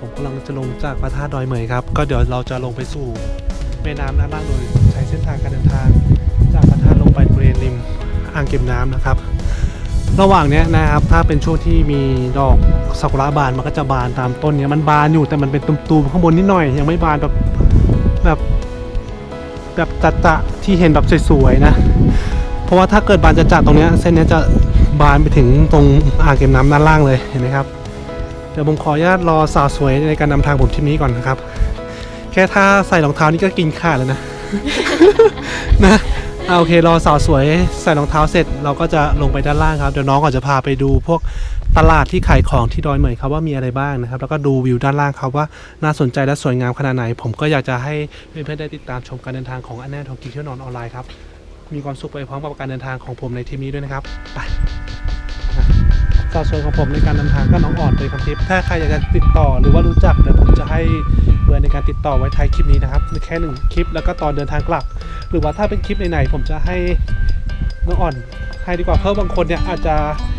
ผมกำลังจะลงจากพระธาตุดอยเหมยครับ ก็เดี๋ยวเราจะลงไปสู่แม่น้ำด้านล่างโดยใช้เส้นทางการเดินทาง จากพระธาตุลงไปบริเวณริมอ่างเก็บน้ำนะครับ ระหว่างเนี้ยนะครับ ถ้าเป็นช่วงที่มีดอกซากุระบานมันก็จะบานตามต้นเนี้ยมันบานอยู่แต่มันเป็นตุ่มๆข้างบนนิดหน่อย ยังไม่บานแบบแบบแบบจัดๆที่เห็นแบบสวยๆนะ เพราะว่าถ้าเกิดบานจัดๆตรงเนี้ยเส้นเนี้ยจะบานไปถึงตรงอ่างเก็บน้ำด้านล่างเลยเห็นไหมครับ ดี๋ยวผมขออนุญาตรอสาวสวยในการนำทางผมทริปนี้ก่อนนะครับ แค่ถ้าใส่รองเท้านี่ก็กินขาดแล้วนะ นะอ่าโอเครอสาวสวยใส่รองเท้าเสร็จเราก็จะลงไปด้านล่างครับเดี๋ยวน้องก่อนจะพาไปดูพวกตลาดที่ขายของที่ดอยเหมยครับว่ามีอะไรบ้างนะครับ แล้วก็ดูวิวด้านล่างครับว่าน่าสนใจและสวยงามขนาดไหน ผมก็อยากจะให้เพื่อนๆได้ติดตามชมการเดินทางของอันแน่ทองกินเที่ยวนอนออนไลน์ครับมีความสุขไปพร้อมกับการเดินทางของผมในทริปนี้ด้วยนะครับไปาวสวยของผมในการนำทางก็น้องอ่อนเป็นคำทิปถ้าใครอยากจะติดต่อหรือว่ารู้จักเดี๋ยวผมจะให้เบอร์ในการติดต่อไว้ท้ายคลิปนี้นะครับแค่หนึ่งคลิปแล้วก็ตอนเดินทางกลับ หรือว่าถ้าเป็นคลิปไหนๆผมจะให้น้องอ่อนให้ดีกว่าเพราะบางคนเนี่ยอาจจะ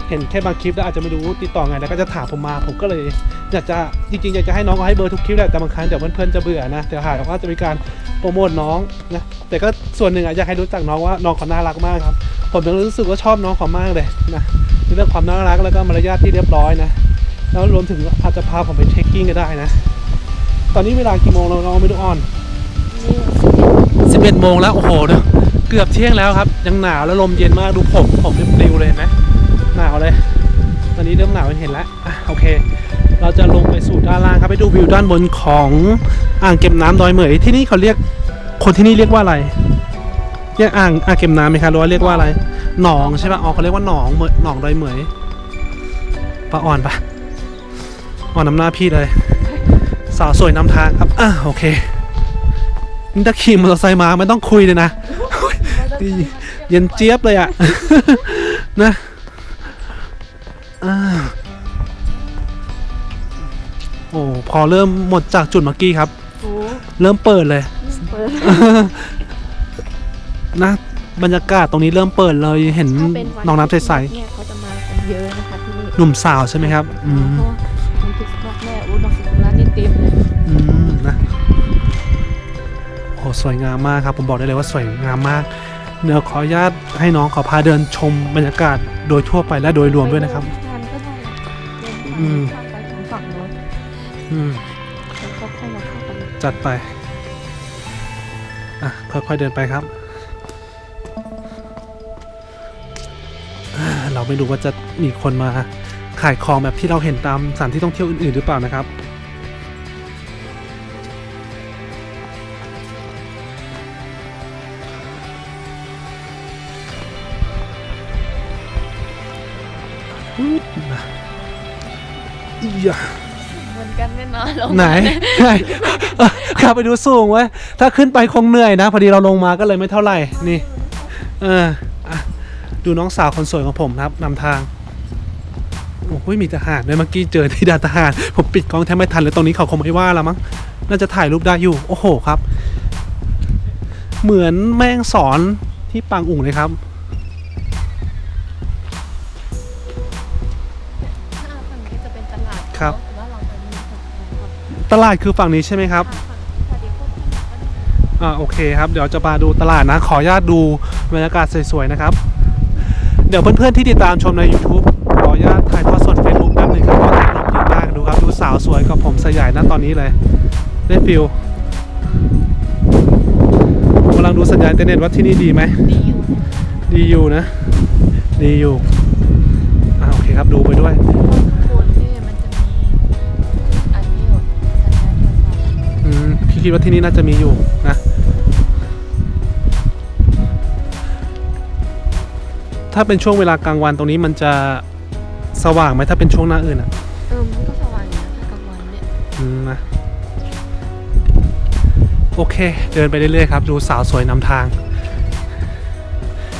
เห็นแค่บางคลิปแล้วอาจจะไม่รู้ติดต่อไงแล้วก็จะถามผมมาผมก็เลยอยากจะจริงๆอยากจะให้น้องเอาให้เบอร์ทุกคลิปแหละแต่บางครั้งเดี๋ยวเพื่อนๆจะเบื่อนะเดี๋ยวหายว่าจะมีการโปรโมทน้องนะแต่ก็ส่วนหนึ่งอะอยากให้รู้จักน้องว่าน้องเขาน่ารักมากครับผมยังรู้สึกว่าชอบน้องเขามากเลยนะ ในเรื่องความน่ารักแล้วก็มารยาทที่เรียบร้อยนะ แล้วรวมถึงอาจจะพาผมไปเทคกิ้งก็ได้นะ ตอนนี้เวลากี่โมงเราเราไม่รู้ออน11โมงแล้วโอ้โหเนอะเกือบเที่ยงแล้วครับ ยังหนาวแล้วลมเย็นมากดูผมผมเริ่มปลิวเลยเห็นไหมหนาวเลย ตอนนี้เริ่มหนาวเห็นแล้วอะโอเค เราจะลงไปสู่ด้านล่างครับไปดูวิวด้านบนของอ่างเก็บน้ำดอยเหมยที่นี่เขาเรียกคนที่นี่เรียกว่าอะไร เรียกอ่างอ่างเก็บน้ำไหมครับหรือว่าเรียกว่าอะไร หนองใช่ปะอ๋อเขาเรียกว่าหนองเหมยหนองดอยเหมยปะอ่อนปะอ่อนนำหน้าพี่เลย สาวสวยนำทางครับอะโอเคนี่ถ้าขี่มอเตอร์ไซค์มาไม่ต้องคุยเลยนะนี่เย็นเจี๊ยบเลยอะนะอ่าโอ้พอเริ่มหมดจากจุดเมื่อกี้ครับโอ้เริ่มเปิดเลยเปิด นะบรรยากาศตรงนี้เริ่มเปิดเลยเห็นถ้าเป็นวัน้องน้ำใสเนี่ยเขาจะมากันเยอะนะคะที่นี่ๆหนุ่มสาวใช่ไหมครับอืม เพราะว่ามันคริสต์มาสแม่อู้ดอกสุกุระนี่เต็มเลยอืมนะโอ้สวยงามมากครับ ผมบอกได้เลยว่าสวยงามมาก เดี๋ยวขออนุญาตให้น้องขอพาเดินชมบรรยากาศโดยทั่วไปและโดยรวมด้วยนะครับไปเดินก็ได้เดินอืมข้ามไปถึงฝั่งโน้นอืม แล้วก็ค่อยมาเข้ากันจัดไป อะ ค่อยๆเดินไปครับ เราไม่รู้ว่าจะมีคนมาขายของแบบที่เราเห็นตามสถานที่ท่องเที่ยวอื่นๆหรือเปล่านะครับอืมนะอีหยะเหมือนกันแน่นอนลงไหนไหนเออขับไปดูสูงไว้ยถ้าขึ้นไปคงเหนื่อยนะ พอดีเราลงมาก็เลยไม่เท่าไหร่ นี่ เอออะ ดูน้องสาวคนสวยของผมครับนำทางโอ้ยมีทหารด้วยเมื่อกี้เจอที่ด่านทหาร ผมปิดกล้องแทบไม่ทันเลยตรงนี้เขาคงไม่ว่าแล้วมั้งน่าจะถ่ายรูปได้อยู่ โอ้โหครับ เหมือนแม่งสอนที่ปางอุ่งเลยครับถ้าฝั่งนี้จะเป็นตลาดครับ แต่ว่าเราไปนี่ครับตลาดคือฝั่งนี้ใช่ไหมครับ ฝั่งนี้ค่ะเดี๋ยวพวกท่านก็อ่าโอเคครับ เดี๋ยวจะมาดูตลาดนะ ขออนุญาตดูบรรยากาศสวยๆนะครับ เดี๋ยวเพื่อนๆที่ติดตามชมใน YouTube ขออนุญาตถ่ายทอดสด Facebook แป๊บหนึงครับเพราะถ่ายรูปเยอะมากดูครับ ดูสาวสวยกับผมสยายนะตอนนี้เลย ได้ฟิลกำลังดูสัญญาณอินเทอร์เน็ตว่าที่นี่ดีไหมดีอยู่ดีอยู่นะ ดีอยู่อ่าโอเคครับดูไปด้วยข้างบนนี่มันจะมีอันนี้อยู่สัญญาณโทรศัพท์อืมพี่คิดว่าที่นี่น่าจะมีอยู่นะ ถ้าเป็นช่วงเวลากลางวันตรงนี้มันจะสว่างไหมถ้าเป็นช่วงหน้าอื่นอะเออมันก็สว่างอยู่นะถ้ากลางวันเนี่ยอืมนะโอเค เดินไปเรื่อยๆครับ ดูสาวสวยนำทาง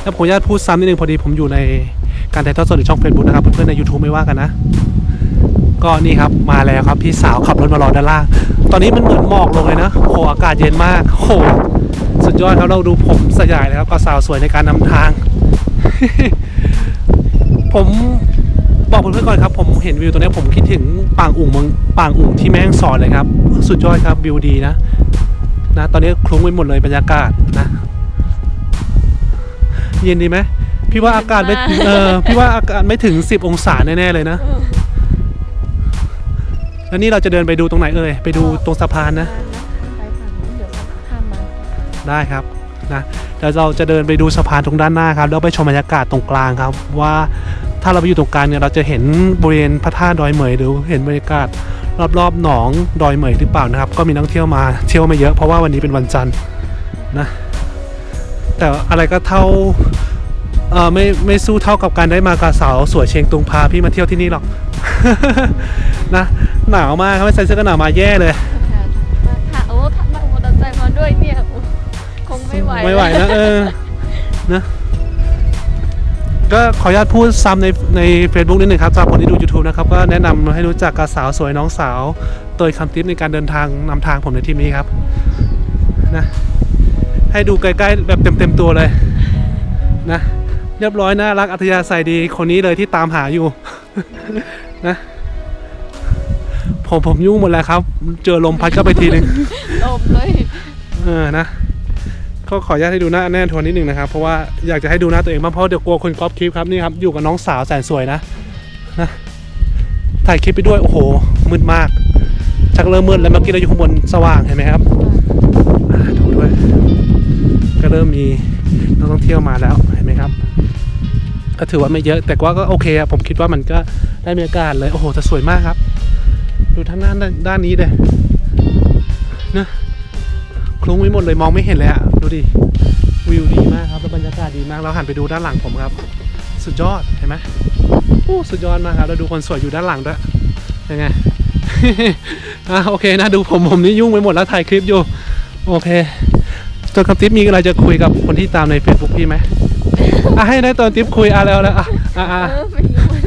แล้วผมขออนุญาตพูดซ้ำนิดนึงพอดีผมอยู่ในการถ่ายทอดสดในช่อง Facebook นะครับ เพื่อนๆใน YouTube ไม่ว่ากันนะ ก็นี่ครับมาแล้วครับ พี่สาวขับรถมารอด้านล่าง ตอนนี้มันเหมือนหมอกลงเลยนะโหอากาศเย็นมากโหสุดยอดครับเราดูผมสยายเลยครับกับสาวสวยในการนำทาง ผมบอกเพื่อนๆก่อนครับ ผมเห็นวิวตรงเนี้ยผมคิดถึงปางอุ่งเมืองปางอุ่งที่แม่ฮ่องสอนเลยครับ สุดยอดครับวิวดีนะนะ ตอนนี้คลุ้งไปหมดเลยบรรยากาศนะ เย็นดีไหมพี่ว่าอากาศไม่เย็นมากเออพี่ว่าอากาศไม่ถึง10องศาแน่ๆเลยนะแล้วนี่เราจะเดินไปดูตรงไหนเอ่ยไปดูตรงสะพานนะไปฝั่งนู้นเดี๋ยวข้ามมาได้ครับ นะเดี๋ยวเราจะเดินไปดูสะพานตรงด้านหน้าครับแล้วไปชมบรรยากาศตรงกลางครับ ว่าถ้าเราไปอยู่ตรงกลางเนี่ยเราจะเห็นบริเวณพระธาตุดอยเหมยหรือเห็นบรรยากาศรอบๆหนองดอยเหมยหรือเปล่านะครับ ก็มีนักเที่ยวมาเที่ยวไม่เยอะเพราะว่าวันนี้เป็นวันจันทร์นะแต่อะไรก็เท่าเออไม่ไม่สู้เท่ากับการได้มากับสาวสวยเชียงตุงพาพี่มาเที่ยวที่นี่หรอก นะหนาวมากไม่ใส่เสื้อกันหนาวมาแย่เลยโอ้ถ้านั่งมอเตอร์ไซค์มาด้วยเนี่ย ไม่ไหวไม่ไหวนะเออนะก็ขออนุญาตพูดซ้ำในใน Facebook นิดหนึ่งครับสำหรับคนที่ดู YouTube นะครับ ก็แนะนำให้รู้จักกับสาวสวยน้องสาวเตยคำทิพย์ในการเดินทางนำทางผมในทริปนี้ครับนะให้ดูใกล้ๆแบบเต็มๆตัวเลยนะเรียบร้อยน่ารักอัธยาศัยดีคนนี้เลยที่ตามหาอยู่ นะ ผมผมยุ่งหมดแล้วครับ เจอลมพัดเข้าไปทีหนึ่งลมเลย เออนะ ก็ขออนุญาตให้ดูหน้าแน่นทวนนิดนึงนะครับ เพราะว่าอยากจะให้ดูหน้าตัวเองบ้างเพราะเดี๋ยวกลัวคนก๊อปคลิปครับนี่ครับอยู่กับน้องสาวแสนสวยนะนะถ่ายคลิปไปด้วยโอ้โหมืดมากชักเริ่มมืดแล้วเมื่อกี้เราอยู่ข้างบนสว่างเห็นไหมครับดูด้วยก็เริ่มมีนักท่องเที่ยวมาแล้วเห็นไหมครับ ก็ถือว่าไม่เยอะ แต่ว่าก็โอเคอะผมคิดว่ามันก็ได้บรรยากาศเลยโอ้โหแต่สวยมากครับ ดูทางด้านด้านนี้เลยนะคลุ้งไปหมดเลยมองไม่เห็นเลยอะ ดูดิวิวดีมากครับแล้วบรรยากาศดีมากเราหันไปดูด้านหลังผมครับ สุดยอดเห็นไหมโอ้สุดยอดมากครับแล้วดูคนสวยอยู่ด้านหลังด้วยยังไงอะโอเคนะดูผมผมนี่ยุ่งไปหมดแล้วถ่ายคลิปอยู่โอเคจนคำติ๊บมีอะไรจะคุยกับคนที่ตามใน Facebook พี่ไหมอะให้ได้ตอนติ๊บคุยอะแล้วแล้วอะอะอะเออไม่รู้เลย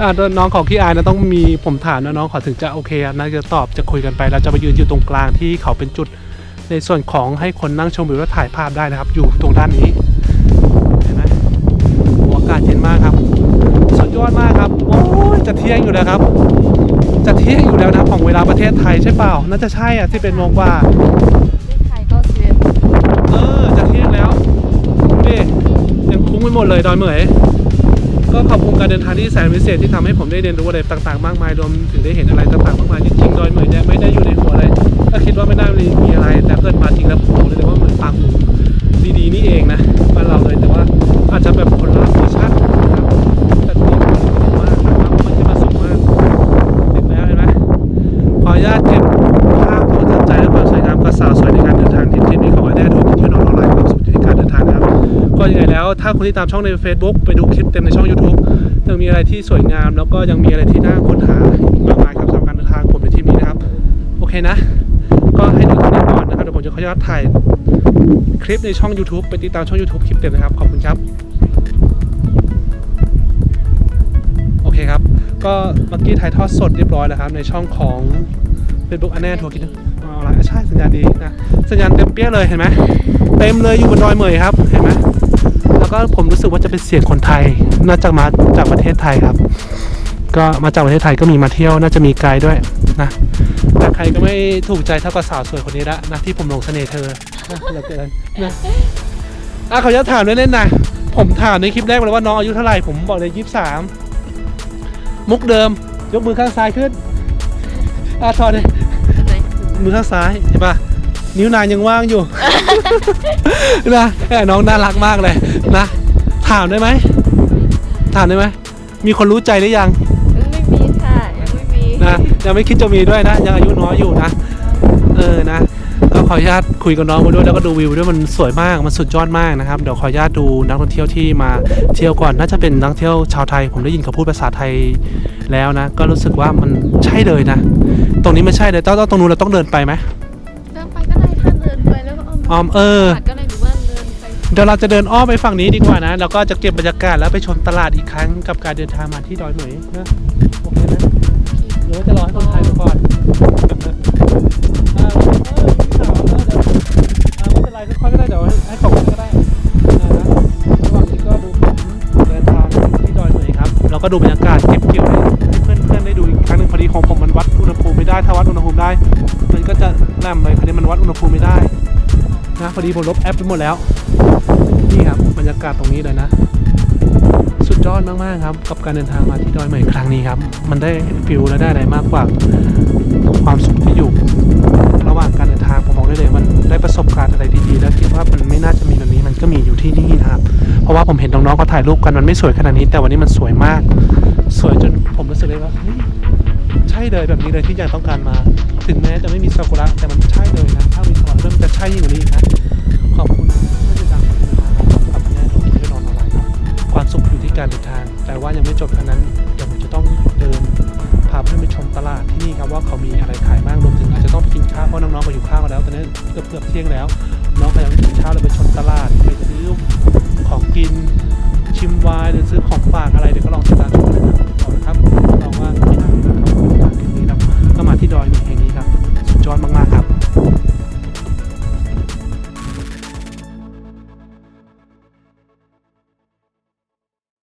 อ่าน้องของพี่อายนะต้องมีผมถามนะน้องขอถึงจะโอเคอะนะจะตอบจะคุยกันไปเราจะไปยืนอยู่ตรงกลางที่เขาเป็นจุด ในส่วนของให้คนนั่งชมวิวและถ่ายภาพได้นะครับ อยู่ตรงด้านนี้เห็นไหมโอ้อากาศเย็นมากครับ สุดยอดมากครับ โอ้ยจะเที่ยงอยู่แล้วครับ จะเที่ยงอยู่แล้วนะของเวลาประเทศไทยใช่เปล่า น่าจะใช่อะที่เป็นโมงกว่าเลขไทยก็สิบเอ็ดเออจะเที่ยงแล้วดูดิยังคุ้งไปหมดเลยดอยเหมย ก็ขอบคุณการเดินทางที่แสนพิเศษที่ทำให้ผมได้เรียนรู้อะไรต่างๆ มากมายรวมถึงได้เห็นอะไรต่างๆมากมายจริงๆดอยเหมยเนี่ยไม่ได้อยู่ในหัวเลยก็คิดว่าไม่น่ามีอะไร แต่เกิดมาจริงแล้วผมเลยว่าเหมือนปางหมูดีๆนี่เองนะบ้านเราเลยแต่ว่าอาจจะแบบคนละ ก็ยังไงแล้ว ถ้าคนที่ตามช่องใน Facebook ไปดูคลิปเต็มในช่อง YouTube ยังมีอะไรที่สวยงาม แล้วก็ยังมีอะไรที่น่าค้นหาอีกมากมายครับสำหรับการเดินทางผมในทริปนี้นะครับ โอเคนะ ก็ให้ดูตรงนี้ก่อนนะครับเดี๋ยวผมจะขออนุญาตถ่ายคลิปในช่อง YouTube ไปติดตามช่อง YouTube คลิปเต็มนะครับ ขอบคุณครับ โอเคครับ ก็เมื่อกี้ถ่ายทอดสดเรียบร้อยแล้วครับ ในช่องของ Facebook อันแน่ทัวร์กินออนไลน์อะใช่สัญญาณดีนะ สัญญาณเต็มเปี้ยเลยเห็นไหมเต็มเลยอยู่บนดอยเหมยครับ เห็นไหม แล้วก็ผมรู้สึกว่าจะเป็นเสียงคนไทย น่าจะมาจากประเทศไทยครับ ก็มาจากประเทศไทยก็มีมาเที่ยวน่าจะมีไกด์ด้วยนะแต่ใครก็ไม่ถูกใจเท่ากับสาวสวยคนนี้ละนะที่ผมหลงเสน่ห์เธอนะเหลือเกินนะอะขออนุญาตถามเล่นๆนะผมถามในคลิปแรกไปแล้วว่าน้องอายุเท่าไหร่ผมบอกเลยยี่สิบสามมุกเดิม ยกมือข้างซ้ายขึ้นอะถอดเลยไหนมือข้างซ้ายเห็นปะ นิ้วนางยังว่างอยู่ นะแอบน้องน่ารักมากเลยนะ ถามได้ไหมถามได้ไหมมีคนรู้ใจหรือยังยังไม่มีค่ะยังไม่มีนะยังไม่คิดจะมีด้วยนะยังอายุน้อยอยู่นะเออนะก็ขออนุญาตคุยกับน้องมาด้วยแล้วก็ดูวิวด้วยมันสวยมากมันสุดยอดมากนะครับเดี๋ยวขออนุญาตดูนักท่องเที่ยวที่มาเที่ยวก่อนน่าจะเป็นนักท่องเที่ยวชาวไทย ผมได้ยินเขาพูดภาษาไทยแล้วนะ ก็รู้สึกว่ามันใช่เลยนะ ตรงนี้ไม่ใช่เลยต้องต้องตรงนู้นเราต้องเดินไปไหม อ้อมออมเออตลาดก็ได้หรือว่าเดินไปเดี๋ยวเราจะเดินอ้อมไปฝั่งนี้ดีกว่านะ แล้วก็จะเก็บบรรยากาศแล้วไปชมตลาดอีกครั้งกับการเดินทางมาที่ดอยเหมยนะโอเคนะหรือว่าจะรอให้คนไทยมาก่อนอ่าเออพี่สาวเออเดี๋ยวอ่าไม่เป็นไรค่อยๆก็ได้เดี๋ยวให้เขาก็ได้นะระหว่างนี้ก็ดูผมเดินทางที่ดอยเหมยครับเราก็ก็ดูบรรยากาศเก็บเกี่ยวให้เพื่อนๆได้ดูอีกครั้งหนึ่งพอดีของผมมันวัดอุณหภูมิไม่ได้ถ้าวัดอุณหภูมิได้ มันก็จะแลมเลยคราวนี้มันวัดอุณหภูมิไม่ได้ นะพอดีผมลบแอปไปหมดแล้ว นี่ครับบรรยากาศตรงนี้เลยนะ สุดยอดมากๆครับ กับการเดินทางมาที่ดอยเหมยครั้งนี้ครับ มันได้ฟิลและได้อะไรมากกว่าความสุขที่อยู่ ระหว่างการเดินทางผมบอกได้เลยมันได้ประสบการณ์อะไรดีๆ แล้วคิดว่ามันไม่น่าจะมีแบบนี้มันก็มีอยู่ที่นี่นะครับ เพราะว่าผมเห็นน้องๆเขาถ่ายรูปกันมันไม่สวยขนาดนี้ แต่วันนี้มันสวยมาก สวยจนผมรู้สึกเลยว่า ช่เลยแบบนี้เลยที่อยากต้องการมา ถึงแม้จะไม่มีซากุระแต่มันใช่เลยนะ ถ้ามีซากุระมันจะใช่ยิ่งกว่านี้นะ ขอบคุณท่านอาจารย์กับแน่นอนที่ได้นอนอะไรครับความสุขอยู่ที่การเดินทาง แต่ว่ายังไม่จบเท่านั้นเดี๋ยังจะต้องเดินพาเพื่อนไปชมตลาดที่นี่ครับว่าเขามีอะไรขายบ้างรวมถึงอาจจะต้องกินข้าวเพราะน้องๆมาอยู่ข้าวกันแล้วตอนนี้เกือบเกือบเที่ยงแล้ว น้องก็ยังไมกินข้าวเลยไปชมตลาดไปซื้อของกินชิมไวน์หรือซื้อของฝากอะไรเดี๋ยวก็ลองติดตามชมกันนะครับลองว่าครับลองว่า ก็มาที่ดอยแห่งนี้ครับสุดยอดมากๆครับ